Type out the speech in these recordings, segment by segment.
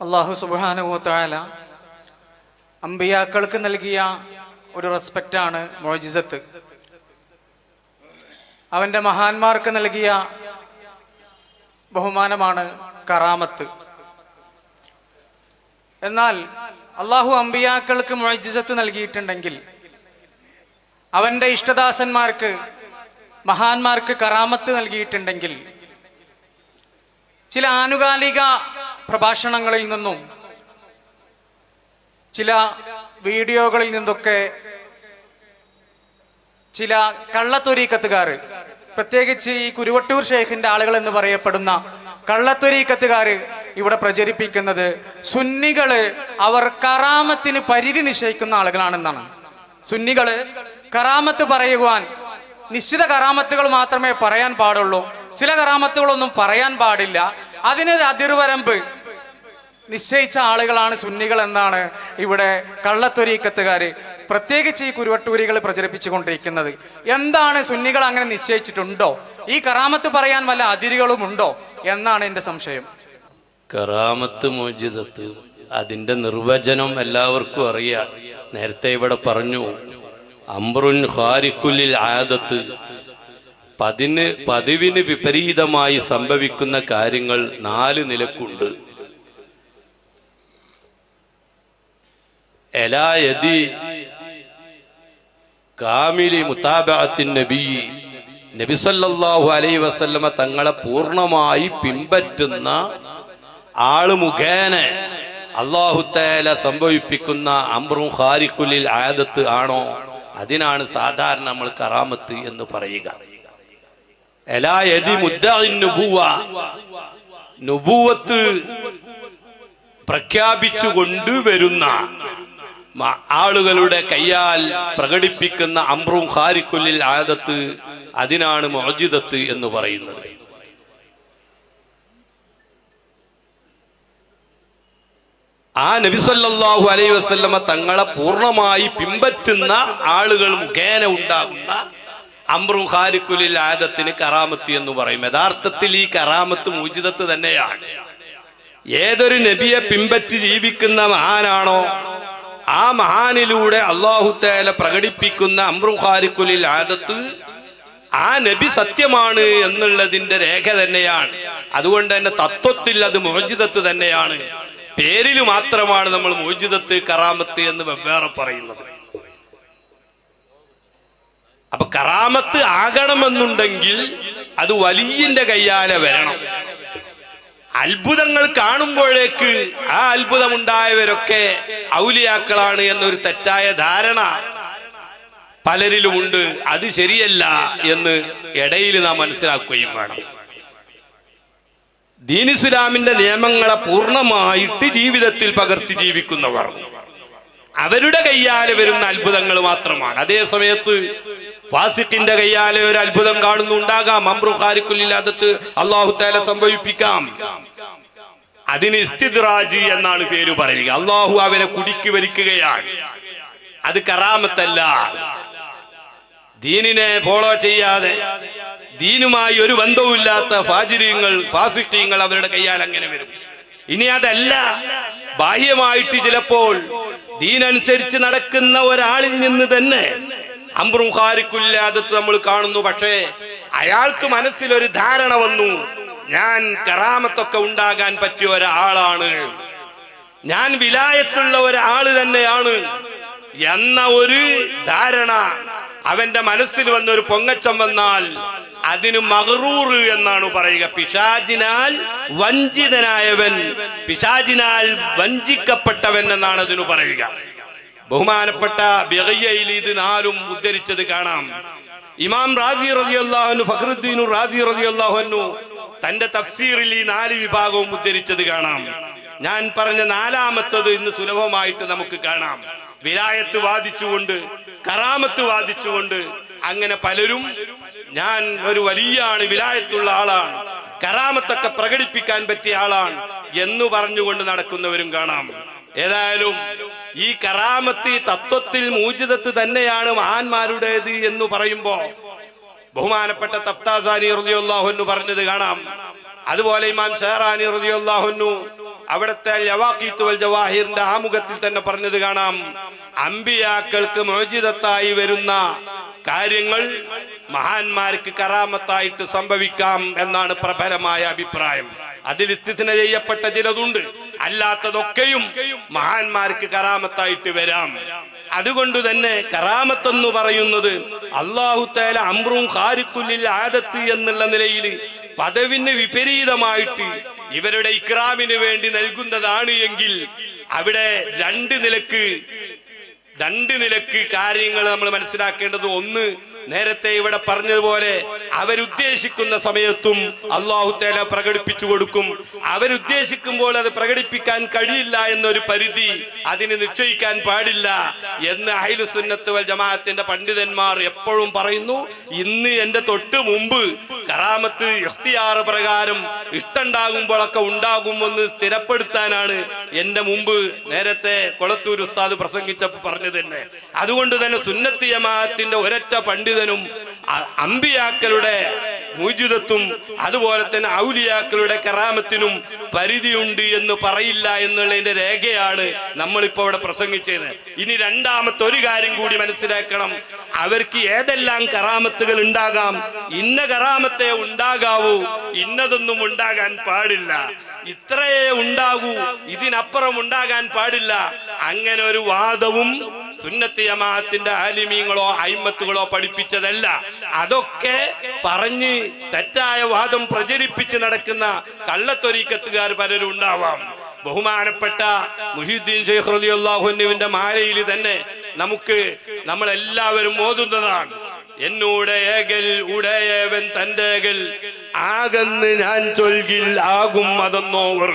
അള്ളാഹു സുബാനുഭവത്തായാല അമ്പിയാക്കൾക്ക് നൽകിയ ഒരു റെസ്പെക്റ്റാണ് മോജിസത്ത്. അവന്റെ മഹാന്മാർക്ക് നൽകിയ ബഹുമാനമാണ് കറാമത്ത്. എന്നാൽ അള്ളാഹു അമ്പിയാക്കൾക്ക് മൊഴിജിസത്ത് നൽകിയിട്ടുണ്ടെങ്കിൽ അവന്റെ ഇഷ്ടദാസന്മാർക്ക് മഹാന്മാർക്ക് കറാമത്ത് നൽകിയിട്ടുണ്ടെങ്കിൽ ചില ആനുകാലിക പ്രഭാഷണങ്ങളിൽ നിന്നും ചില വീഡിയോകളിൽ നിന്നൊക്കെ ചില കള്ളത്തൊരീക്കത്തുകാർ പ്രത്യേകിച്ച് ഈ കുരുവട്ടൂർ ഷെയ്ഖിന്റെ ആളുകൾ എന്ന് പറയപ്പെടുന്ന കള്ളത്തൊരീക്കത്തുകാർ ഇവിടെ പ്രചരിപ്പിക്കുന്നത് സുന്നികൾ അവർ കറാമത്തിന് പരിധി നിശ്ചയിക്കുന്ന ആളുകളാണെന്നാണ്. സുന്നികൾ കറാമത്ത് പറയുവാൻ നിശ്ചിത കറാമത്തുകൾ മാത്രമേ പറയാൻ പാടുള്ളൂ. ചില കറാമത്തുകളൊന്നും പറയാൻ പാടില്ല. അതിനൊരു അതിർവരമ്പ് നിശ്ചയിച്ച ആളുകളാണ് സുന്നികൾ എന്നാണ് ഇവിടെ കള്ളത്തൊരീക്കത്തുകാർ പ്രത്യേകിച്ച് ഈ കുരുവട്ടൂരികൾ പ്രചരിപ്പിച്ചുകൊണ്ടിരിക്കുന്നത്. എന്താണ് സുന്നികൾ അങ്ങനെ നിശ്ചയിച്ചിട്ടുണ്ടോ? ഈ കറാമത്ത് പറയാൻ വല്ല അതിരുകളും ഉണ്ടോ എന്നാണ് എന്റെ സംശയം. കറാമത്ത് മോചിതത്ത് അതിന്റെ നിർവചനം എല്ലാവർക്കും അറിയാം. നേരത്തെ ഇവിടെ പറഞ്ഞു അമ്രുൻ ഖാരിക്കുലിൽ ആദത്ത്. പതിന് പതിവിന് വിപരീതമായി സംഭവിക്കുന്ന കാര്യങ്ങൾ നാല് നിലക്കുണ്ട്. എലായതി കാമിലി മുത്താബഅത്തിൻ നബി. നബി സല്ലല്ലാഹു അലൈഹി വസല്ലമ തങ്ങളെ പൂർണമായി പിൻപറ്റുന്ന ആൾ മുഖേന അള്ളാഹു തആല സംഭവിപ്പിക്കുന്ന അമ്രും ഹാരിക്കുലിൽ ആദത്ത് ആണോ? അതിനാണ് സാധാരണ നമ്മൾ കറാമത്ത് എന്ന് പറയുക. പ്രഖ്യാപിച്ചു കൊണ്ടുവരുന്ന ആളുകളുടെ കയ്യാൽ പ്രകടിപ്പിക്കുന്ന അമ്രും ഹാരിക്കുല്ലിൽ ആദത്ത് അതിനാണ് മോജിതത്ത് എന്ന് പറയുന്നത്. ആ നബിസല്ലാഹു അലൈ വസല്ലമ തങ്ങളെ പൂർണമായി പിമ്പറ്റുന്ന ആളുകൾ മുഖേന ഉണ്ടാകുന്ന അമ്രും ഹാരിക്കുലിൽ ആദത്തിന് കറാമത്ത് എന്ന് പറയും. യഥാർത്ഥത്തിൽ ഈ കറാമത്ത് മോചിതത്ത് തന്നെയാണ്. ഏതൊരു നബിയെ പിമ്പറ്റ് ജീവിക്കുന്ന മഹാനാണോ ആ മഹാനിലൂടെ അള്ളാഹുത്തേല പ്രകടിപ്പിക്കുന്ന അമ്രുഹാരിക്കുലിൽ ആദത്ത് ആ നബി സത്യമാണ് എന്നുള്ളതിന്റെ രേഖ തന്നെയാണ്. അതുകൊണ്ട് തന്നെ തത്വത്തിൽ അത് മോചിതത്ത് തന്നെയാണ്. പേരിൽ മാത്രമാണ് നമ്മൾ മോചിതത്ത് കറാമത്ത് എന്ന് വെവ്വേറെ പറയുന്നത്. അപ്പൊ കറാമത്ത് ആകണമെന്നുണ്ടെങ്കിൽ അത് വലിയന്റെ കയ്യാലെ വരണം. അത്ഭുതങ്ങൾ കാണുമ്പോഴേക്ക് ആ അത്ഭുതമുണ്ടായവരൊക്കെ ഔലിയാക്കളാണ് എന്നൊരു തെറ്റായ ധാരണ പലരിലുമുണ്ട്. അത് ശരിയല്ല എന്ന് ഇടയിൽ നാം മനസ്സിലാക്കുകയും വേണം. ദീനിസ്ലാമിന്റെ നിയമങ്ങളെ പൂർണമായിട്ട് ജീവിതത്തിൽ പകർത്തി ജീവിക്കുന്നവർ. അവരുടെ കയ്യാലെ വരുന്ന അത്ഭുതങ്ങൾ മാത്രമാണ്. അതേ സമയത്ത് ഫാസിഖിന്റെ കയ്യാലെ ഒരു അത്ഭുതം കാണുന്നുണ്ടാകാം. അമ്രുഖാരിക്കുലില്ലാത്തത് അള്ളാഹു താല സംഭവിപ്പിക്കാം. അതിന് ഇസ്തിദ്റാജി എന്നാണ് പേര് പറയുക. അള്ളാഹു അവനെ കുടിക്കു വലിക്കുകയാണ്. അത് കറാമത്തല്ല. ദീനിനെ ഫോളോ ചെയ്യാതെ ദീനുമായി ഒരു ബന്ധവുമില്ലാത്ത ഫാജിര്യങ്ങൾ ഫാസിഖ്യങ്ങൾ അവരുടെ കയ്യാൽ അങ്ങനെ വരും. ഇനി അതല്ല. ബാഹ്യമായിട്ട് ചിലപ്പോൾ ദീനനുസരിച്ച് നടക്കുന്ന ഒരാളിൽ നിന്ന് തന്നെ അമ്രും ഖാരിക്കുല്ലാതെ നമ്മൾ കാണുന്നു. പക്ഷേ അയാൾക്ക് മനസ്സിലൊരു ധാരണ വന്നു. ഞാൻ കറാമത്തൊക്കെ ഉണ്ടാകാൻ പറ്റിയ ഒരാളാണ്. ഞാൻ വിലായത്തുള്ള ഒരാൾ തന്നെയാണ് എന്ന ഒരു ധാരണ അവന്റെ മനസ്സിൽ വന്ന ഒരു പൊങ്ങച്ചം വന്നാൽ അതിന് മഹറൂർ എന്നാണ് പറയുക. പിശാജിനാൽ വഞ്ചിതനായവൻ പിശാജിനാൽ വഞ്ചിക്കപ്പെട്ടവൻ എന്നാണ് അതിന് പറയുക. ബഹുമാനപ്പെട്ട ബിഗയ്യയിൽ ഇത് നാലും ഉദ്ധരിച്ചത് കാണാം. ഇമാം റാസി റതി റളിയല്ലാഹു ഫഹ്റുദ്ദീനു റാസി റതി റളിയല്ലാഹു തന്റെ തഫ്സീറിൽ ഈ നാല് വിഭാഗവും ഉദ്ധരിച്ചത് കാണാം. ഞാൻ പറഞ്ഞ നാലാമത്തത് ഇന്ന് സുലഭമായിട്ട് നമുക്ക് കാണാം. വിലായത്ത് വാദിച്ചുകൊണ്ട് കറാമത്ത് വാദിച്ചുകൊണ്ട് അങ്ങനെ പലരും ഞാൻ ഒരു വലിയ ആണ് വിലായത്തുള്ള ആളാണ് കറാമത്തൊക്കെ പ്രകടിപ്പിക്കാൻ പറ്റിയ ആളാണ് എന്ന് പറഞ്ഞുകൊണ്ട് നടക്കുന്നവരും കാണാം. ഏതായാലും ഈ കറാമത്തി തത്വത്തിൽ മൂജിതത്ത് തന്നെയാണ് മഹാന്മാരുടേത് എന്ന് പറയുമ്പോ ബഹുമാനപ്പെട്ട തപ്താസാനി അൻഹു പറഞ്ഞത് കാണാം. അതുപോലെ ഇമാം ഷെഹറാനി റളിയല്ലാഹുന്നു അവിടുത്തെ ലവാഖീത്തുവൽ ജവാഹിറിന്റെ ആമുഖത്തിൽ തന്നെ പറഞ്ഞത് കാണാം. അമ്പിയാക്കൾക്ക് മോചിതത്തായി വരുന്ന കാര്യങ്ങൾ മഹാന്മാർക്ക് കറാമത്തായിട്ട് സംഭവിക്കാം എന്നാണ് പ്രബലമായ അഭിപ്രായം. അതിൽ ഇസ്തിന ചെയ്യപ്പെട്ട ചിലതുണ്ട്. അല്ലാത്തതൊക്കെയും മഹാന്മാർക്ക് കറാമത്തായിട്ട് വരാം. അതുകൊണ്ട് തന്നെ കറാമത്തെന്ന് പറയുന്നത് അള്ളാഹു തേല അമ്രും ഹാരിക്കുല്ലിൽ ആദത്ത് എന്നുള്ള നിലയിൽ പദവിന് വിപരീതമായിട്ട് ഇവരുടെ ഇക്രാമിന് വേണ്ടി നൽകുന്നതാണ് എങ്കിൽ അവിടെ രണ്ട് നിലയ്ക്ക് രണ്ട് നിലയ്ക്ക് കാര്യങ്ങൾ നമ്മൾ മനസ്സിലാക്കേണ്ടത് ഒന്ന് നേരത്തെ ഇവിടെ പറഞ്ഞതുപോലെ അവരുദ്ദേശിക്കുന്ന സമയത്തും അള്ളാഹു തേല പ്രകടിപ്പിച്ചു കൊടുക്കും. അവരുദ്ദേശിക്കുമ്പോൾ അത് പ്രകടിപ്പിക്കാൻ കഴിയില്ല എന്നൊരു പരിധി അതിന് നിശ്ചയിക്കാൻ പാടില്ല എന്ന് അഹിലുസുന്നത്ത് വൽ ജമാഅത്തിന്റെ പണ്ഡിതന്മാർ എപ്പോഴും പറയുന്നു. ഇന്ന് എന്റെ തൊട്ട് മുമ്പ് കറാമത്ത് ഇഖ്തിയാർ പ്രകാരം ഇഷ്ടണ്ടാകുമ്പോഴൊക്കെ ഉണ്ടാകുമെന്ന് സ്ഥിരപ്പെടുത്താനാണ് എന്റെ മുമ്പ് നേരത്തെ കൊളത്തൂർ ഉസ്താദ് പ്രസംഗിച്ചപ്പോൾ പറഞ്ഞു തന്നെ. അതുകൊണ്ട് തന്നെ സുന്നത്ത് ജമാഅത്തിന്റെ ഒരൊറ്റ പണ്ഡിതനും അമ്പിയാക്കളുടെ മൂജിതത്വം അതുപോലെ തന്നെ ഔലിയാക്കളുടെ കറാമത്തിനും പരിധിയുണ്ട് എന്ന് പറയില്ല എന്നുള്ളതിന്റെ രേഖയാണ് നമ്മളിപ്പോ ഇവിടെ പ്രസംഗിച്ചത്. ഇനി രണ്ടാമത്തെ ഒരു കാര്യം കൂടി മനസ്സിലാക്കണം. അവർക്ക് ഏതെല്ലാം കറാമത്തുകൾ ഉണ്ടാകാം? ഇന്ന കറാമത്തെ ഉണ്ടാകാവൂ ഇന്നതൊന്നും ഉണ്ടാകാൻ പാടില്ല. ഇത്രയേ ഉണ്ടാകൂ. ഇതിനപ്പുറം ഉണ്ടാകാൻ പാടില്ല. അങ്ങനെ ഒരു വാദവും സുന്നത്ത് ജമാഅത്തിന്റെ ആലിമീങ്ങളോ അയിമത്തുകളോ പഠിപ്പിച്ചതല്ല. അതൊക്കെ പറഞ്ഞ് തെറ്റായ വാദം പ്രചരിപ്പിച്ച് നടക്കുന്ന കള്ളത്തൊരീക്കത്തുകാർ പലരും ഉണ്ടാവാം. ബഹുമാനപ്പെട്ട മുഹിദ്ദീൻ ഷെയ്ഖ് റളിയല്ലാഹുവിന്റെ മാലയിൽ തന്നെ നമുക്ക് നമ്മളെല്ലാവരും ഓതുന്നതാണ്. എന്നൂടെ ഏകൽ ഉടയവൻ തന്റെ ഏകൽ ആകന്ന് ഞാൻ ചൊൽകിൽ ആകും അതെന്നോവർ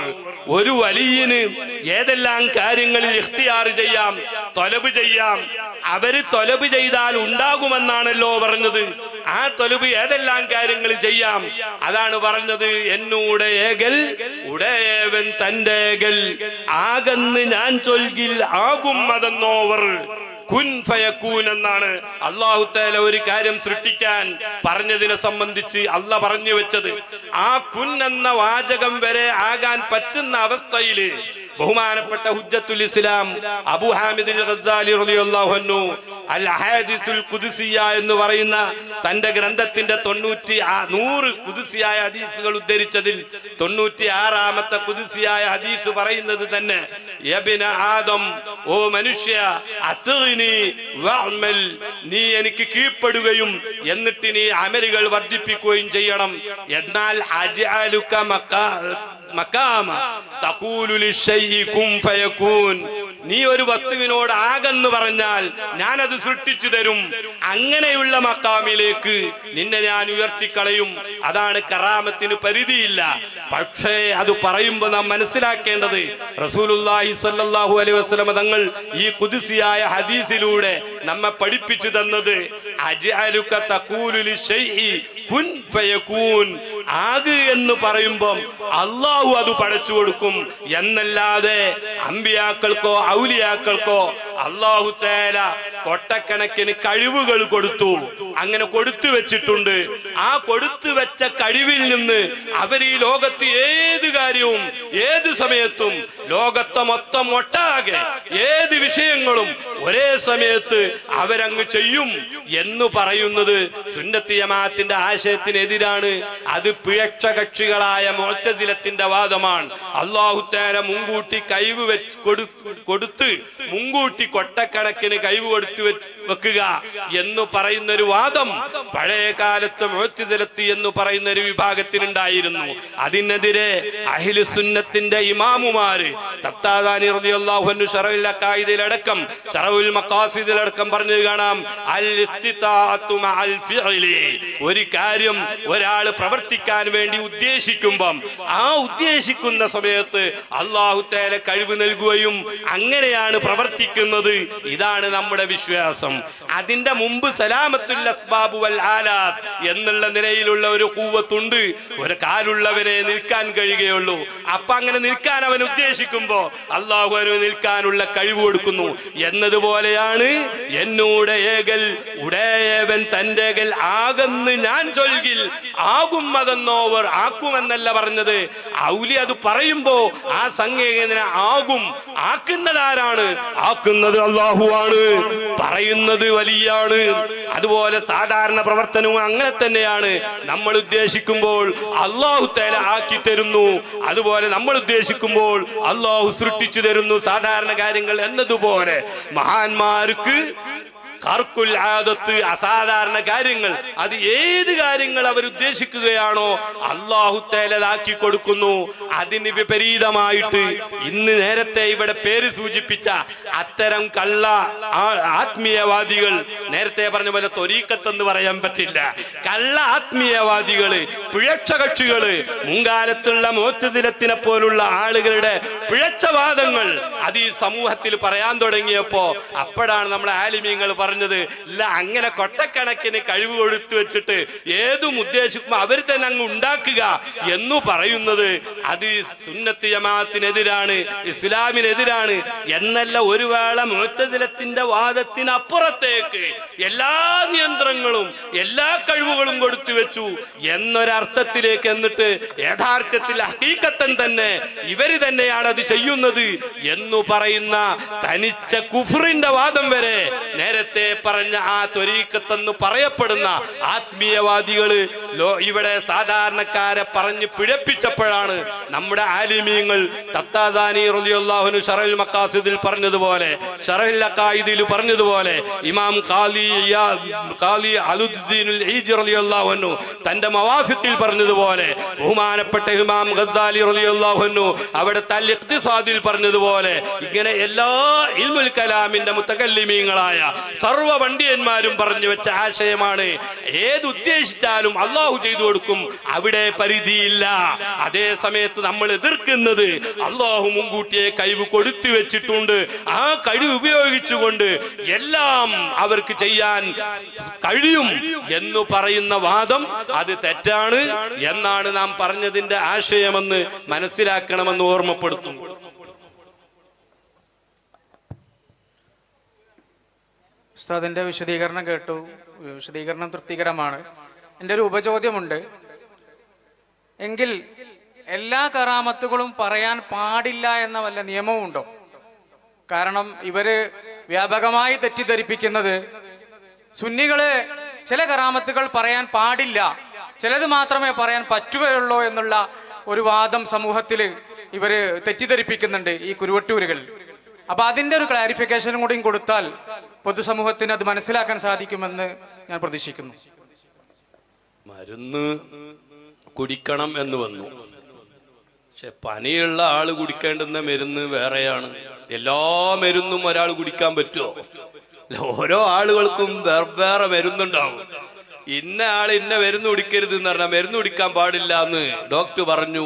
ഒരു വലിയന് ഏതെല്ലാം കാര്യങ്ങളിൽ ഇഖ്തിയാർ ചെയ്യാം തൊലബ് ചെയ്യാം അവർ തൊലബ് ചെയ്താൽ ഉണ്ടാകുമെന്നാണല്ലോ പറഞ്ഞത്. ആ തൊലബ് ഏതെല്ലാം കാര്യങ്ങൾ ചെയ്യാം അതാണ് പറഞ്ഞത്. എന്നൂടെ ഏകൽ ഉടയവൻ തന്റെ ആകന്ന് ഞാൻ ചൊൽകിൽ ആകും അതെന്നോവർ കുൻ ഫയക്കൂൻ എന്നാണ് അള്ളാഹു തആല ഒരു കാര്യം സൃഷ്ടിക്കാൻ പറഞ്ഞതിനെ സംബന്ധിച്ച് അല്ല പറഞ്ഞു വെച്ചത്. ആ കുൻ എന്ന വാചകം വരെ ആകാൻ പറ്റുന്ന അവസ്ഥയിൽ ബഹുമാനപ്പെട്ട ഹുജ്ജത്തുൽ ഇസ്ലാം അബു ഹാമിദ് ഗസാലി റളിയല്ലാഹു അൻഹു അൽ എന്ന് പറയുന്ന തന്റെ ഗ്രന്ഥത്തിന്റെ തൊണ്ണൂറ്റി നൂറ് കുതിസിയായ ഹദീസുകൾ ഉദ്ധരിച്ചതിൽ തൊണ്ണൂറ്റി ആറാമത്തെ കുതിസിയായ ഹദീസ് പറയുന്നത് തന്നെ യബിന ആദം ഓ മനുഷ്യ നീ എനിക്ക് കീഴ്പ്പെടുകയും എന്നിട്ട് നീ അമലുകൾ വർദ്ധിപ്പിക്കുകയും ചെയ്യണം. എന്നാൽ മക്കാമ. ഫയകൂൻ നീ ഒരു വസ്തുവിനോട് ആകെന്ന് പറഞ്ഞാൽ ഞാൻ അത് സൃഷ്ടിച്ചു തരും. അങ്ങനെയുള്ള മക്കാമിലേക്ക് നിന്നെ ഞാൻ ഉയർത്തിക്കളയും. അതാണ് കറാമത്തിന് പരിധിയില്ല. പക്ഷേ അത് പറയുമ്പോൾ നാം മനസ്സിലാക്കേണ്ടത് റസൂലുള്ളാഹി സ്വല്ലല്ലാഹു അലൈഹി വസ്ലമ തങ്ങൾ ഈ കുതിസിയായ ഹദീസിലൂടെ നമ്മെ പഠിപ്പിച്ചു തന്നത് ആക് എന്ന് പറയുമ്പം അള്ളാഹു അത് പടച്ചു കൊടുക്കും എന്നല്ലാതെ അമ്പിയാക്കൾക്കോ ഔലിയാക്കൾക്കോ അള്ളാഹു തേല കൊട്ടക്കണക്കിന് കഴിവുകൾ കൊടുത്തു. അങ്ങനെ കൊടുത്തു വെച്ചിട്ടുണ്ട്. ആ കൊടുത്തു വെച്ച കഴിവിൽ നിന്ന് അവർ ഈ ലോകത്ത് ഏത് കാര്യവും ഏത് സമയത്തും ലോകത്തെ മൊത്തം ഒട്ടാകെ ഏത് വിഷയങ്ങളും ഒരേ സമയത്ത് അവരങ്ങ് ചെയ്യും എന്ന് പറയുന്നത് സുന്നത്തി ജമാഅത്തിന്റെ ആശയത്തിനെതിരാണ്. അത് പിഴച്ച കക്ഷികളായ മോത്തതിലത്തിന്റെ വാദമാണ്. അള്ളാഹു തേല മുൻകൂട്ടി കഴിവ് വെച്ച് കൊടു- കൊടുത്ത് മുൻകൂട്ടി കൊട്ടക്കണക്കിന് കഴിവ് കൊടുത്തു വെക്കുക എന്ന് പറയുന്ന ഒരു വാദം പഴയ കാലത്ത് മുഴത്തിതലത്തി എന്ന് പറയുന്ന ഒരു വിഭാഗത്തിനുണ്ടായിരുന്നു അതിനെതിരെ അഹിലു സുന്നത്തിന്റെ ഇമാമുമാര് അടക്കം മഖാസിദിലടക്കം പറഞ്ഞത് കാണാം അൽ ഒരു കാര്യം ഒരാൾ പ്രവർത്തിക്കാൻ വേണ്ടി ഉദ്ദേശിക്കുമ്പം ആ ഉദ്ദേശിക്കുന്ന സമയത്ത് അള്ളാഹു തആല കഴിവ് നൽകുകയും അങ്ങനെയാണ് പ്രവർത്തിക്കുന്നത് ചെയ്യുന്നത് ഇതാണ് നമ്മുടെ വിശ്വാസം. അതിന്റെ മുമ്പ് സലാമത്തുൽ അസ്ബാബു വൽ എന്നുള്ള നിലയിലുള്ള ഒരു കൂവത്തുണ്ട്. ഒരു കാലുള്ളവനെ നിൽക്കാൻ കഴിയുകയുള്ളൂ. അപ്പൊ അങ്ങനെ നിൽക്കാൻ അവൻ ഉദ്ദേശിക്കുമ്പോ അള്ളാഹു അവന് നിൽക്കാനുള്ള കഴിവ് കൊടുക്കുന്നു. എന്നതുപോലെയാണ് എന്നോട് ഏകൽ ഉടയവൻ തന്റെ ഏകൽ ആകെന്ന് ഞാൻ ചൊൽകിൽ ആകും അതെന്നോവർ ആക്കുമെന്നല്ല പറഞ്ഞത്. ഔലി അത് പറയുമ്പോ ആ സംഗീതന ആകും ആക്കുന്നതാരാണ്? ആക്കുന്നത് അള്ളാഹുവാണ് പറയുന്നത് വലിയാണ്. അതുപോലെ സാധാരണ പ്രവർത്തനവും അങ്ങനെ തന്നെയാണ്. നമ്മൾ ഉദ്ദേശിക്കുമ്പോൾ അള്ളാഹു തേല ആക്കി തരുന്നു. അതുപോലെ നമ്മൾ ഉദ്ദേശിക്കുമ്പോൾ അള്ളാഹു സൃഷ്ടിച്ചു തരുന്നു സാധാരണ കാര്യങ്ങൾ എന്നതുപോലെ. മഹാന്മാർക്ക് കർക്കുൽ ആദത്ത് അസാധാരണ കാര്യങ്ങൾ. അത് ഏത് കാര്യങ്ങൾ അവർ ഉദ്ദേശിക്കുകയാണോ അള്ളാഹു തേലതാക്കി കൊടുക്കുന്നു. അതിന് വിപരീതമായിട്ട് ഇന്ന് നേരത്തെ ഇവിടെ പേര് സൂചിപ്പിച്ച അത്തരം കള്ള ആത്മീയവാദികൾ നേരത്തെ പറഞ്ഞ പോലെ തൊരീക്കത്തെന്ന് പറയാൻ പറ്റില്ല. കള്ള ആത്മീയവാദികൾ പിഴച്ച കക്ഷികൾ മുൻകാലത്തുള്ള മോത്തതിലത്തിനെ പോലുള്ള ആളുകളുടെ പിഴച്ച വാദങ്ങൾ അത് ഈ സമൂഹത്തിൽ പറയാൻ തുടങ്ങിയപ്പോ അപ്പോഴാണ് നമ്മുടെ ആലിമീങ്ങൾ പറഞ്ഞത് ഇല്ല അങ്ങനെ കൊട്ടക്കണക്കിന് കഴിവ് കൊടുത്തു വെച്ചിട്ട് ഏതും ഉദ്ദേശിക്കുമ്പോൾ അവർ തന്നെ അങ്ങ് ഉണ്ടാക്കുക എന്ന് പറയുന്നത് അത് സുന്നത്ത് ജമാഅത്തിനെതിരാണ് ഇസ്ലാമിനെതിരാണ് എന്നല്ല ഒരു വേള മുഴത്തതിലത്തിന്റെ വാദത്തിനപ്പുറത്തേക്ക് എല്ലാ നിയന്ത്രണങ്ങളും എല്ലാ കഴിവുകളും കൊടുത്തു വെച്ചു എന്നൊരർത്ഥത്തിലേക്ക് എന്നിട്ട് യഥാർത്ഥത്തിൽ അഹീക്കത്തൻ തന്നെ ഇവർ തന്നെയാണ് അത് ചെയ്യുന്നത് എന്ന് പറയുന്ന തനിച്ച കുഫറിന്റെ വാദം വരെ നേരത്തെ പറഞ്ഞ ആ ത്വരീക്കത്തെന്ന് പറയപ്പെടുന്ന ആത്മീയവാദികൾ ഇവിടെ സാധാരണക്കാരെ പറഞ്ഞ് പിഴപ്പിച്ചപ്പോഴാണ് നമ്മുടെ ആലിമീങ്ങൾ തത്താദാനി റളിയല്ലാഹുനു ഷറൽ മക്കാസിദിൽ പറഞ്ഞതുപോലെ ഷറൽ അക്കായിദിൽ പറഞ്ഞതുപോലെ ഇമാം ഖാലി ഖാലി അലുദ്ദീനുൽ ഈജി അൻഹു തന്റെ മവാഫിത്തിൽ പറഞ്ഞതുപോലെ ബഹുമാനപ്പെട്ട ഇമാം ഗദ്ദാലി അൻഹു അവിടെ തൽ ഇഖ്തിസാദിൽ പറഞ്ഞതുപോലെ ഇങ്ങനെ എല്ലാ ഇൽമുൽ കലാമിന്റെ മുത്തകല്ലിമീങ്ങളായ സർവ വണ്ടിയന്മാരും പറഞ്ഞു വെച്ച ആശയമാണ്. ഏത് ഉദ്ദേശിച്ചാലും അള്ളാഹു ചെയ്തു കൊടുക്കും. അവിടെ പരിധിയില്ല. അതേ സമയത്ത് നമ്മൾ എതിർക്കുന്നത് അള്ളാഹു മുൻകൂട്ടിയെ കഴിവ് കൊടുത്തു വെച്ചിട്ടുണ്ട്. ആ കഴിവ് ഉപയോഗിച്ചുകൊണ്ട് എല്ലാം അവർക്ക് ചെയ്യാൻ കഴിയും എന്ന് പറയുന്ന വാദം അത് തെറ്റാണ് എന്നാണ് നാം പറഞ്ഞതിന്റെ ആശയമെന്ന് മനസ്സിലാക്കണമെന്ന് ഓർമ്മപ്പെടുത്തും ഉസ്താദിന്റെ വിശദീകരണം കേട്ടു. വിശദീകരണം തൃപ്തികരമാണ്. എന്റെ ഒരു ഉപചോദ്യമുണ്ട്. എങ്കിൽ എല്ലാ കറാമത്തുകളും പറയാൻ പാടില്ല എന്ന വല്ല നിയമവും ഉണ്ടോ? കാരണം ഇവർ വ്യാപകമായി തെറ്റിദ്ധരിപ്പിക്കുന്നത് സുന്നികൾ ചില കറാമത്തുകൾ പറയാൻ പാടില്ല. ചിലത് മാത്രമേ പറയാൻ പറ്റുകയുള്ളൂ എന്നുള്ള ഒരു വാദം സമൂഹത്തിൽ ഇവർ തെറ്റിദ്ധരിപ്പിക്കുന്നുണ്ട് ഈ കുരുവട്ടൂരുകൾ അപ്പൊ അതിന്റെ ഒരു ക്ലാരിഫിക്കേഷനും കൂടിയും കൊടുത്താൽ പൊതുസമൂഹത്തിന് അത് മനസ്സിലാക്കാൻ സാധിക്കുമെന്ന് ഞാൻ പ്രതീക്ഷിക്കുന്നു. മരുന്ന് കുടിക്കണം എന്ന് വന്നു. പക്ഷെ പനിയുള്ള ആൾ കുടിക്കേണ്ടുന്ന മരുന്ന് വേറെയാണ്. എല്ലാ മരുന്നും ഒരാൾ കുടിക്കാൻ പറ്റുമോ? ഓരോ ആളുകൾക്കും വേറെ മരുന്നുണ്ടാവും. ഇന്ന ആൾ ഇന്ന മരുന്ന് കുടിക്കരുത് എന്ന് പറഞ്ഞാൽ മരുന്ന് കുടിക്കാൻ പാടില്ല എന്ന് ഡോക്ടർ പറഞ്ഞു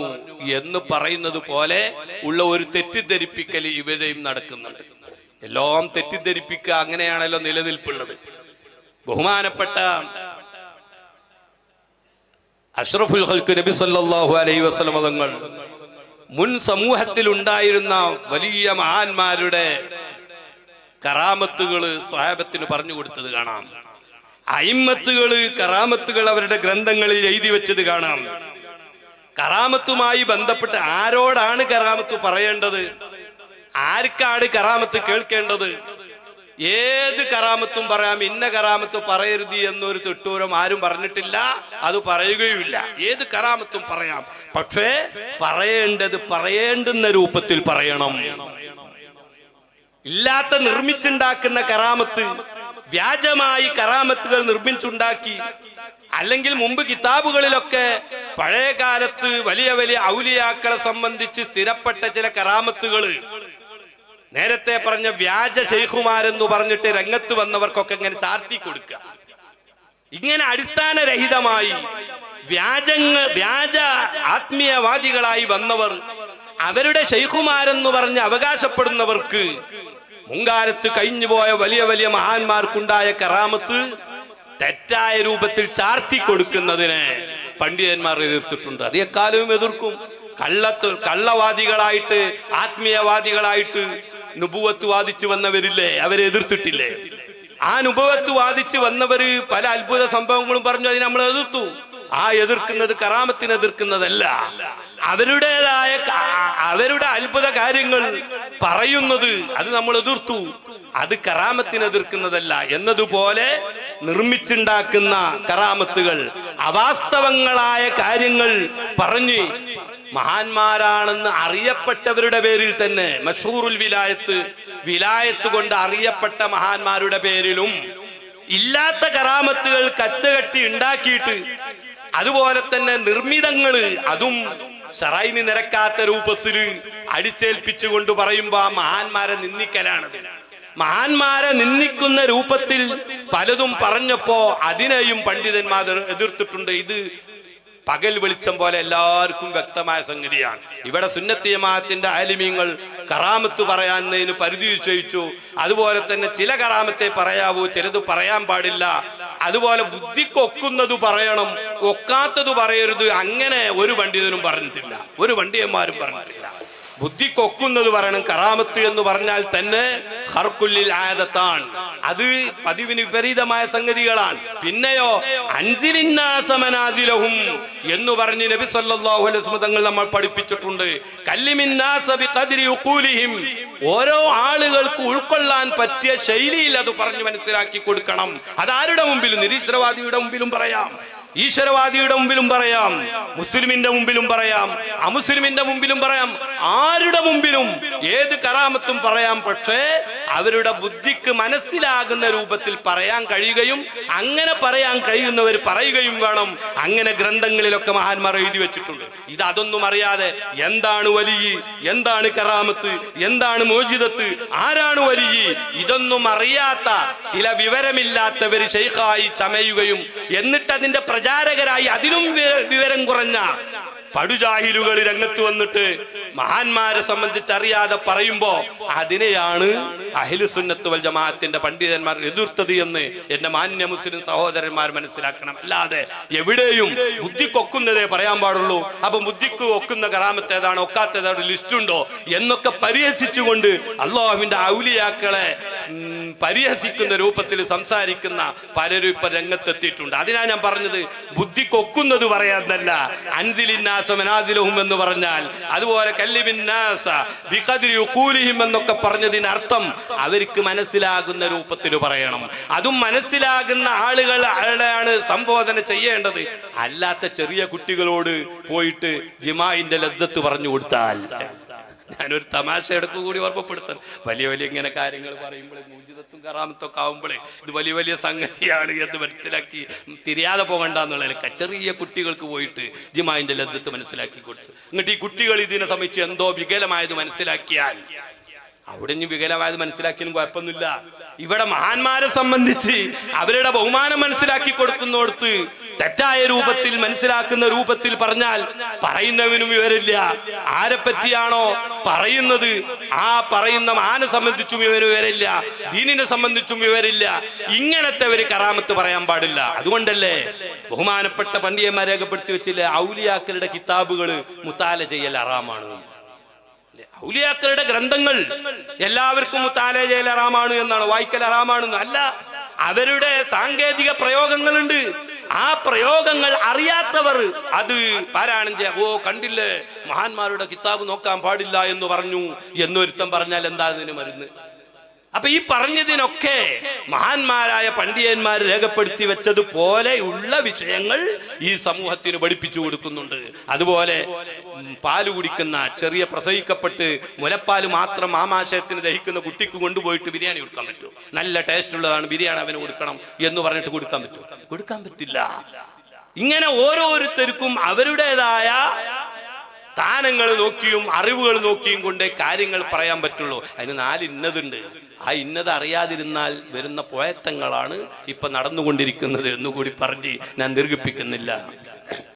എന്ന് പറയുന്നത് പോലെ ഉള്ള ഒരു തെറ്റിദ്ധരിപ്പിക്കൽ ഇവരെയും നടക്കുന്നുണ്ട്. എല്ലാം തെറ്റിദ്ധരിപ്പിക്കുക അങ്ങനെയാണല്ലോ നിലനിൽപ്പുള്ളത്. ബഹുമാനപ്പെട്ട അഷ്റഫുൽ ഹൽക്ക് നബി സല്ലാഹു അലൈ വസല്ലം തങ്ങൾ മുൻ സമൂഹത്തിൽ ഉണ്ടായിരുന്ന വലിയ മഹാന്മാരുടെ കറാമത്തുകൾ സ്വഹാബത്തിന് പറഞ്ഞു കൊടുത്തത് കാണാം. അയിമ്മത്തുകൾ കറാമത്തുകൾ അവരുടെ ഗ്രന്ഥങ്ങളിൽ എഴുതി വെച്ചത് കാണാം. കറാമത്തുമായി ബന്ധപ്പെട്ട് ആരോടാണ് കറാമത്ത് പറയേണ്ടത്? ആർക്കാണ് കറാമത്ത് കേൾക്കേണ്ടത്? ഏത് കറാമത്തും പറയാം ഇന്ന കറാമത്ത് പറയരുത് എന്നൊരു തൊട്ടൂരം ആരും പറഞ്ഞിട്ടില്ല അത് പറയുകയുമില്ല. ഏത് കറാമത്തും പറയാം. പക്ഷേ പറയേണ്ടത് പറയേണ്ടുന്ന രൂപത്തിൽ പറയണം. ഇല്ലാത്ത നിർമ്മിച്ചുണ്ടാക്കുന്ന കറാമത്ത് വ്യാജമായി കറാമത്തുകൾ നിർമ്മിച്ചുണ്ടാക്കി അല്ലെങ്കിൽ മുമ്പ് കിതാബുകളിലൊക്കെ പഴയ കാലത്ത് വലിയ വലിയ ഔലിയാക്കളെ സംബന്ധിച്ച് സ്ഥിരപ്പെട്ട ചില കറാമത്തുകൾ നേരത്തെ പറഞ്ഞ വ്യാജ ശൈഖുമാരെന്ന് പറഞ്ഞിട്ട് രംഗത്ത് വന്നവർക്കൊക്കെ ഇങ്ങനെ ചാർത്തി കൊടുക്കുക. ഇങ്ങനെ അടിസ്ഥാനരഹിതമായി വ്യാജങ്ങൾ വ്യാജ ആത്മീയവാദികളായി വന്നവർ അവരുടെ ശൈഖുമാരെന്ന് പറഞ്ഞ് അവകാശപ്പെടുന്നവർക്ക് മുങ്കാലത്ത് കഴിഞ്ഞു പോയ വലിയ വലിയ മഹാന്മാർക്കുണ്ടായ കറാമത്ത് തെറ്റായ രൂപത്തിൽ ചാർത്തി കൊടുക്കുന്നതിന് പണ്ഡിതന്മാർ എതിർത്തിട്ടുണ്ട്. അതേക്കാലവും എതിർക്കും. കള്ളത്ത് കള്ളവാദികളായിട്ട് ആത്മീയവാദികളായിട്ട് നുപുവത്ത് വാദിച്ചു വന്നവരില്ലേ? അവരെ എതിർത്തിട്ടില്ലേ? ആ നുപുവത്ത് വാദിച്ചു വന്നവര് പല അത്ഭുത സംഭവങ്ങളും പറഞ്ഞു അതിനെ നമ്മൾ എതിർത്തു. ആ എതിർക്കുന്നത് കറാമത്തിന് എതിർക്കുന്നതല്ല. അവരുടേതായ അവരുടെ അത്ഭുത കാര്യങ്ങൾ പറയുന്നത് അത് നമ്മൾ എതിർത്തു. അത് കറാമത്തിന് എതിർക്കുന്നതല്ല. എന്നതുപോലെ നിർമ്മിച്ചുണ്ടാക്കുന്ന കറാമത്തുകൾ അവാസ്തവങ്ങളായ കാര്യങ്ങൾ പറഞ്ഞ് മഹാന്മാരാണെന്ന് അറിയപ്പെട്ടവരുടെ പേരിൽ തന്നെ മഷൂറുൽ വിലായത്ത് വിലായത്ത് കൊണ്ട് അറിയപ്പെട്ട മഹാന്മാരുടെ പേരിലും ഇല്ലാത്ത കറാമത്തുകൾ കച്ചകെട്ടി ഉണ്ടാക്കിയിട്ട് അതുപോലെ തന്നെ നിർമ്മിതങ്ങൾ അതും ഷറൈന് നിരക്കാത്ത രൂപത്തിൽ അടിച്ചേൽപ്പിച്ചുകൊണ്ട് പറയുമ്പോ ആ മഹാന്മാരെ നിന്ദിക്കലാണത്. മഹാന്മാരെ നിന്ദിക്കുന്ന രൂപത്തിൽ പലതും പറഞ്ഞപ്പോ അതിനെയും പണ്ഡിതന്മാർ എതിർത്തിട്ടുണ്ട്. ഇത് പകൽ വെളിച്ചം പോലെ എല്ലാവർക്കും വ്യക്തമായ സംഗതിയാണ്. ഇവിടെ സുന്നത്തിയമാത്തിന്റെ ആലിമ്യങ്ങൾ കറാമത്ത് പറയാന്നതിന് പരിധി നിശ്ചയിച്ചു അതുപോലെ തന്നെ ചില കറാമത്തെ പറയാവൂ ചിലത് പറയാൻ പാടില്ല. അതുപോലെ ബുദ്ധിക്കൊക്കുന്നത് പറയണം ഒക്കാത്തത് പറയരുത്. അങ്ങനെ ഒരു പണ്ഡിതനും പറഞ്ഞിട്ടില്ല. ഒരു പണ്ഡിതന്മാരും പറഞ്ഞിട്ടില്ല. ബുദ്ധിക്കൊക്കുന്നത് പറയണം കറാമത്ത് എന്ന് പറഞ്ഞാൽ തന്നെ ഹർക്കുല്ലിൽ ആയതത്താണ്. അത് പതിവിന് വിപരീതമായ സംഗതികളാണ്. പിന്നെയോ അൻസിലിന്നാസമനാദിലഹും എന്ന് പറഞ്ഞ് നബി സല്ലല്ലാഹു അലൈഹി വസല്ലം തങ്ങൾ നമ്മൾ പഠിപ്പിച്ചിട്ടുണ്ട്. കല്ലിമിന്നാസ ബിഖദ്രി ഉഖൂലിഹിം. ഓരോ ആളുകൾക്ക് ഉൾക്കൊള്ളാൻ പറ്റിയ ശൈലിയിൽ അത് പറഞ്ഞു മനസ്സിലാക്കി കൊടുക്കണം. അതാരുടെ മുമ്പിലും? നിരീശ്വരവാദിയുടെ മുമ്പിലും പറയാം. ഈശ്വരവാദിയുടെ മുമ്പിലും പറയാം മുസ്ലിമിന്റെ മുമ്പിലും പറയാം അമുസ്ലിമിന്റെ മുമ്പിലും പറയാം ആരുടെ മുമ്പിലും ഏത് കറാമത്തും പറയാം പക്ഷേ അവരുടെ ബുദ്ധിക്ക് മനസ്സിലാകുന്ന രൂപത്തിൽ പറയാൻ കഴിയുകയും അങ്ങനെ പറയാൻ കഴിയുന്നവർ പറയുകയും വേണം. അങ്ങനെ ഗ്രന്ഥങ്ങളിലൊക്കെ മഹാന്മാർ എഴുതി വെച്ചിട്ടുണ്ട്. ഇത് അതൊന്നും അറിയാതെ എന്താണ് വലിയ എന്താണ് കറാമത്ത് എന്താണ് മോചിതത്ത് ആരാണ് വലിയ ഇതൊന്നും അറിയാത്ത ചില വിവരമില്ലാത്തവർ ഷെയ്ഖായി ചമയുകയും എന്നിട്ട് അതിന്റെ പ്രചാരകരായി അതിലും വിവരം കുറഞ്ഞ പടുജാഹിലുകൾ രംഗത്ത് വന്നിട്ട് മഹാന്മാരെ സംബന്ധിച്ചറിയാതെ പറയുമ്പോ അതിനെയാണ് അഹിലുസുന്നത്ത് വൽ ജമാഅത്തിന്റെ പണ്ഡിതന്മാർ എതിർത്തത് എന്ന് എന്റെ മാന്യ മുസ്ലിം സഹോദരന്മാർ മനസ്സിലാക്കണം. അല്ലാതെ എവിടെയും ബുദ്ധി കൊക്കുന്നതേ പറയാൻ പാടുള്ളൂ. അപ്പൊ ബുദ്ധിക്ക് ഒക്കുന്ന കറാമത്ത് ഏതാണ് ഒക്കാത്തതാണ് ലിസ്റ്റ് ഉണ്ടോ എന്നൊക്കെ പരിഹസിച്ചുകൊണ്ട് അള്ളാഹുവിന്റെ ഔലിയാക്കളെ പരിഹസിക്കുന്ന രൂപത്തിൽ സംസാരിക്കുന്ന പലരും ഇപ്പൊ രംഗത്തെത്തിയിട്ടുണ്ട്. അതിനാ ഞാൻ പറഞ്ഞത് ബുദ്ധി കൊക്കുന്നത് പറയാന്നല്ല അൻസിലിന്നാസമനാദിലഹും എന്ന് പറഞ്ഞാൽ അതുപോലെ കല്ലിബിന്നാസ ബിഖദ്രി ഉഖൂലിഹിം എന്നൊക്കെ പറഞ്ഞതിന് അർത്ഥം അവർക്ക് മനസ്സിലാകുന്ന രൂപത്തിൽ പറയണം. അതും മനസ്സിലാകുന്ന ആളുകൾ ആളെയാണ് സംബോധന ചെയ്യേണ്ടത്. അല്ലാത്ത ചെറിയ കുട്ടികളോട് പോയിട്ട് ജിമായിന്റെ ലദ്ദത്ത് പറഞ്ഞു കൊടുത്താൽ ഞാനൊരു തമാശ എടുക്കും കൂടി ഓർമ്മപ്പെടുത്തണം. വലിയ വലിയ ഇങ്ങനെ കാര്യങ്ങൾ പറയുമ്പോൾ മൂജിതത്തും കറാമത്തൊക്കെ ആവുമ്പോഴേ ഇത് വലിയ വലിയ സംഗതിയാണ് എന്ന് മനസ്സിലാക്കി തിരിയാതെ പോകണ്ട എന്നുള്ളതിൽ ചെറിയ കുട്ടികൾക്ക് പോയിട്ട് ജിമായിന്റെ ലദ്ദത്ത് മനസ്സിലാക്കി കൊടുത്തു. എന്നിട്ട് ഈ കുട്ടികൾ ഇതിനെ സംബന്ധിച്ച് എന്തോ വികലമായത് മനസ്സിലാക്കിയാൽ അവിടെ ഇനി വികലമായത് മനസ്സിലാക്കിയാലും കുഴപ്പമൊന്നുമില്ല. ഇവിടെ മഹാന്മാരെ സംബന്ധിച്ച് അവരുടെ ബഹുമാനം മനസ്സിലാക്കി കൊടുക്കുന്നിടത്ത് തെറ്റായ രൂപത്തിൽ മനസ്സിലാക്കുന്ന രൂപത്തിൽ പറഞ്ഞാൽ പറയുന്നവനും ഇവരില്ല ആരെ പറ്റിയാണോ പറയുന്നത്? ആ പറയുന്ന മാനെ സംബന്ധിച്ചും ഇവർ വിവരമില്ല. ദീനിനെ സംബന്ധിച്ചും ഇവരില്ല ഇങ്ങനത്തെ ഒരു കറാമത്ത് പറയാൻ പാടില്ല. അതുകൊണ്ടല്ലേ ബഹുമാനപ്പെട്ട പണ്ഡിയന്മാരെ രേഖപ്പെടുത്തി വെച്ചില്ലേ? ഔലിയാക്കളുടെ കിതാബുകൾ മുത്താല ചെയ്യൽ അറാമാണ് ഔലിയാക്കളുടെ ഗ്രന്ഥങ്ങൾ എല്ലാവർക്കും മുത്താല ജയലറാമാണ് എന്നാണ് വായിക്കൽ അറാമാണെന്ന് അല്ല അവരുടെ സാങ്കേതിക പ്രയോഗങ്ങളുണ്ട്. ആ പ്രയോഗങ്ങൾ അറിയാത്തവർ അത് ചെയ്യാം. ഓ കണ്ടില്ലേ? മഹാന്മാരുടെ കിതാബ് നോക്കാൻ പാടില്ല എന്ന് പറഞ്ഞു. എന്നൊരുത്തം പറഞ്ഞാൽ എന്താ അതിന് മരുന്ന്? അപ്പൊ ഈ പറഞ്ഞതിനൊക്കെ മഹാന്മാരായ പണ്ഡിതന്മാർ രേഖപ്പെടുത്തി വെച്ചതുപോലെ ഉള്ള വിഷയങ്ങൾ ഈ സമൂഹത്തിന് പഠിപ്പിച്ചു കൊടുക്കുന്നുണ്ട്. അതുപോലെ പാൽ കുടിക്കുന്ന ചെറിയ പ്രസവിക്കപ്പെട്ട് മുലപ്പാൽ മാത്രം ആമാശയത്തിന് ദഹിക്കുന്ന കുട്ടിക്ക് കൊണ്ടുപോയിട്ട് ബിരിയാണി കൊടുക്കാൻ പറ്റും നല്ല ടേസ്റ്റ് ഉള്ളതാണ് ബിരിയാണി അവന് കൊടുക്കണം എന്ന് പറഞ്ഞിട്ട് കൊടുക്കാൻ പറ്റും കൊടുക്കാൻ പറ്റില്ല. ഇങ്ങനെ ഓരോരുത്തർക്കും അവരുടേതായ സ്ഥാനങ്ങൾ നോക്കിയും അറിവുകൾ നോക്കിയും കൊണ്ട് കാര്യങ്ങൾ പറയാൻ പറ്റുള്ളൂ. അതിന് നാല് ഇന്നതുണ്ട്. ആ ഇന്നത് അറിയാതിരുന്നാൽ വരുന്ന പോയത്തങ്ങളാണ് ഇപ്പൊ നടന്നുകൊണ്ടിരിക്കുന്നത് എന്നുകൂടി പറഞ്ഞ് ഞാൻ ദീർഘിപ്പിക്കുന്നില്ല.